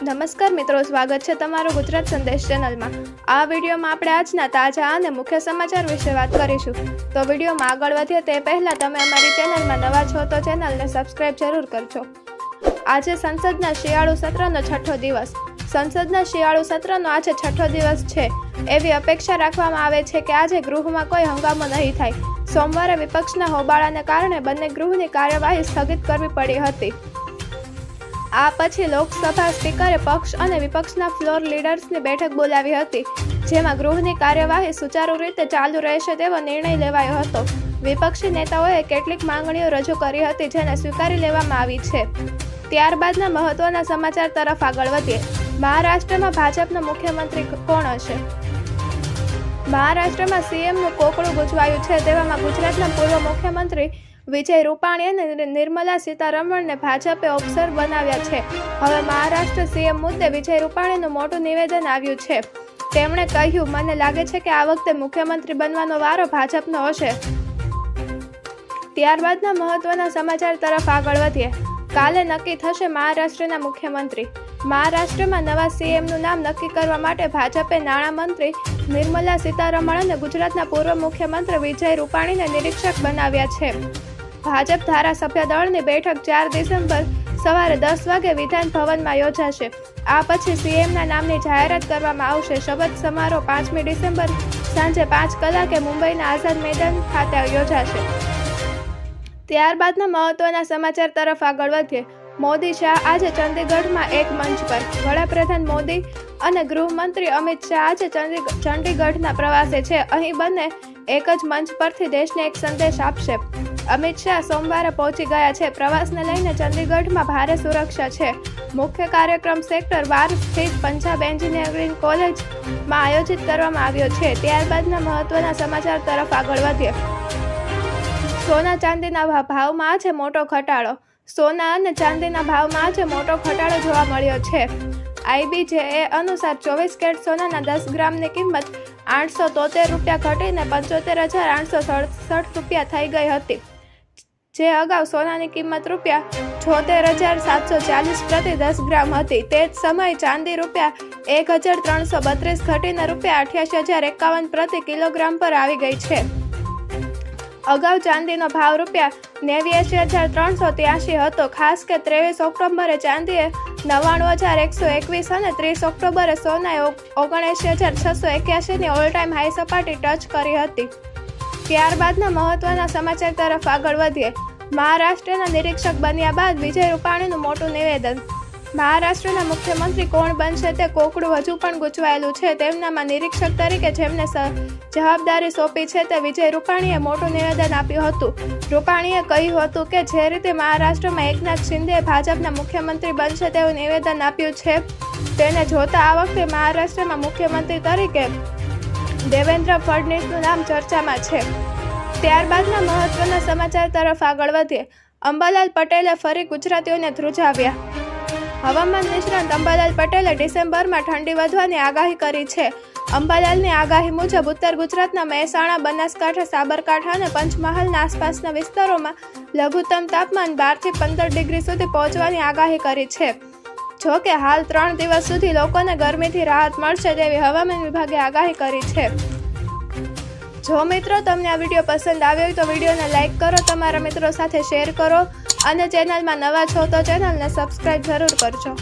નમસ્કાર મિત્રો, સ્વાગત છે તમારું ગુજરાત સંદેશ ચેનલમાં. આ વિડીયોમાં આપણે આજના તાજા અને મુખ્ય સમાચાર વિશે વાત કરીશું. તો વિડીયોમાં આગળ વધીએ તે પહેલાં તમે અમારી ચેનલમાં નવા છો તો ચેનલને સબસ્ક્રાઇબ જરૂર કરજો. આજે સંસદના શિયાળુ સત્રનો છઠ્ઠો દિવસ. સંસદના શિયાળુ સત્રનો આજે છઠ્ઠો દિવસ છે. એવી અપેક્ષા રાખવામાં આવે છે કે આજે ગૃહમાં કોઈ હંગામો નહીં થાય. સોમવારે વિપક્ષના હોબાળાને કારણે બંને ગૃહની કાર્યવાહી સ્થગિત કરવી પડી હતી. આ પછી લોકસભા સ્પીકરે પક્ષ અને વિપક્ષના ફ્લોર લીડર્સની બેઠક બોલાવી હતી, જેમાં ગૃહની કાર્યવાહી સુચારુ રીતે ચાલુ રહેશે તેવો નિર્ણય લેવાયો હતો. વિપક્ષી નેતાઓએ કેટલીક માંગણીઓ રજૂ કરી હતી જેને સ્વીકારી લેવામાં આવી છે. ત્યારબાદના મહત્વના સમાચાર તરફ આગળ વધીએ. મહારાષ્ટ્રમાં ભાજપનો મુખ્યમંત્રી કોણ હશે? મહારાષ્ટ્રમાં સીએમનું કોકડું ગુજવાયું છે તેવામાં ગુજરાતના પૂર્વ મુખ્યમંત્રી વિજય રૂપાણી અને નિર્મલા સીતારમણને ભાજપે ઓફિસર બનાવ્યા છે. હવે મહારાષ્ટ્ર સીએમ મુદ્દે વિજય રૂપાણીનું મોટું નિવેદન આવ્યું છે. તેમણે કહ્યું, મને લાગે છે કે આ વખતે મુખ્યમંત્રી બનવાનો વારો ભાજપનો હશે. ત્યારબાદના મહત્વના સમાચાર તરફ આગળ વધીએ. કાલે નક્કી થશે મહારાષ્ટ્રના મુખ્યમંત્રી. મહારાષ્ટ્રમાં નવા સીએમનું નામ નક્કી કરવા માટે ભાજપે નાણામંત્રી નિર્મલા સીતારમણ અને ગુજરાતના પૂર્વ મુખ્યમંત્રી વિજય રૂપાણીને નિરીક્ષક બનાવ્યા છે. ભાજપ ધારાસભ્ય દળની બેઠક ચાર ડિસેમ્બર સવારે દસ વાગે વિધાન ભવનમાં યોજાશે. આ પછી સીએમના નામની જાહેરાત કરવામાં આવશે. શપથ સમારોહ પાંચમી ડિસેમ્બર સાંજે પાંચ કલાકે મુંબઈના આઝાદ મેદાન ખાતે યોજાશે. ત્યારબાદના મહત્વના સમાચાર તરફ આગળ વધીએ. મોદી શાહ આજે ચંદીગઢમાં એક મંચ પર. વડાપ્રધાન મોદી અને ગૃહમંત્રી અમિત શાહ આજે ચંદીગઢના પ્રવાસે છે. અહીં બંને એક જ મંચ પરથી દેશને એક સંદેશ આપશે. અમિત શાહ સોમવારે પહોંચી ગયા છે. પ્રવાસને લઈને ચંદીગઢમાં ભારે સુરક્ષા છે. મુખ્ય કાર્યક્રમ સેક્ટર બાર સ્થિત પંજાબ એન્જિનિયરિંગ કોલેજમાં આયોજિત કરવામાં આવ્યો છે. ત્યારબાદના મહત્વના સમાચાર તરફ આગળ વધીએ. સોના ચાંદીના ભાવમાં આજે મોટો ઘટાડો. સોના અને ચાંદીના ભાવમાં આજે મોટો ઘટાડો જોવા મળ્યો છે. આઈબીજેએ અનુસાર ચોવીસ કેરેટ સોનાના દસ ગ્રામની કિંમત આઠસો તોતેર રૂપિયા ઘટીને પંચોતેર હજાર આઠસો સડસઠ રૂપિયા થઈ ગઈ હતી. જે અગાઉ સોનાની કિંમત રૂપિયા છોતેર હજાર સાતસો ચાલીસ પ્રતિ દસ ગ્રામ હતી. તે જ સમયે ચાંદી રૂપિયા એક હજાર ત્રણસો બત્રીસ ઘટીને રૂપિયા અઠ્યાસી હજાર એકાવન પ્રતિ કિલોગ્રામ પર આવી ગઈ છે. અગાઉ ચાંદીનો ભાવ રૂપિયા નેવ્યાસી હજાર ત્રણસો ત્યાસી હતો. ખાસ કે ત્રેવીસ ઓક્ટોબરે ચાંદીએ નવ્વાણું હજાર એકસો એકવીસ અને ત્રીસ ઓક્ટોબરે સોનાએ ઓગણએંશી હજાર છસો એક્યાસીની ઓલ ટાઈમ હાઈ સપાટી ટચ કરી હતી. ત્યારબાદના મહત્વના સમાચાર તરફ આગળ વધીએ. મહારાષ્ટ્રના નિરીક્ષક બન્યા બાદ વિજય રૂપાણીનું મોટું નિવેદન. મહારાષ્ટ્રના મુખ્યમંત્રી કોણ બનશે તે કોકડું હજુ પણ ગૂંચવાયેલું છે. તેમનામાં નિરીક્ષક તરીકે જેમને જવાબદારી સોંપી છે તે વિજય રૂપાણીએ મોટું નિવેદન આપ્યું હતું. રૂપાણીએ કહ્યું હતું કે જે રીતે મહારાષ્ટ્રમાં એકનાથ શિંદેએ ભાજપના મુખ્યમંત્રી બનશે તેવું નિવેદન આપ્યું છે, તેને જોતા આ વખતે મહારાષ્ટ્રમાં મુખ્યમંત્રી તરીકે દેવેન્દ્ર ફડણવીસનું નામ ચર્ચામાં છે. ત્યારબાદના મહત્વના સમાચાર તરફ આગળ વધીએ અંબાલાલ પટેલે ફરી ગુજરાતીઓને ધ્રુજાવ્યા. હવામાન નિષ્ણાંત અંબાલાલ પટેલે ડિસેમ્બરમાં ઠંડી વધવાની આગાહી કરી છે. અંબાલાલની આગાહી મુજબ ઉત્તર ગુજરાતના મહેસાણા, બનાસકાંઠા, સાબરકાંઠા અને પંચમહાલના આસપાસના વિસ્તારોમાં લઘુત્તમ તાપમાન બારથી પંદર ડિગ્રી સુધી પહોંચવાની આગાહી કરી છે. જો કે હાલ ત્રણ દિવસ સુધી લોકોને ગરમીથી રાહત મળશે તેવી હવામાન વિભાગે આગાહી કરી છે. જો મિત્રો તમને આ વીડિયો પસંદ આવ્યો હોય તો વિડીયોને લાઇક કરો, તમારા મિત્રો સાથે શેર કરો અને ચેનલમાં નવા છો તો ચેનલને સબસ્ક્રાઈબ જરૂર કરજો.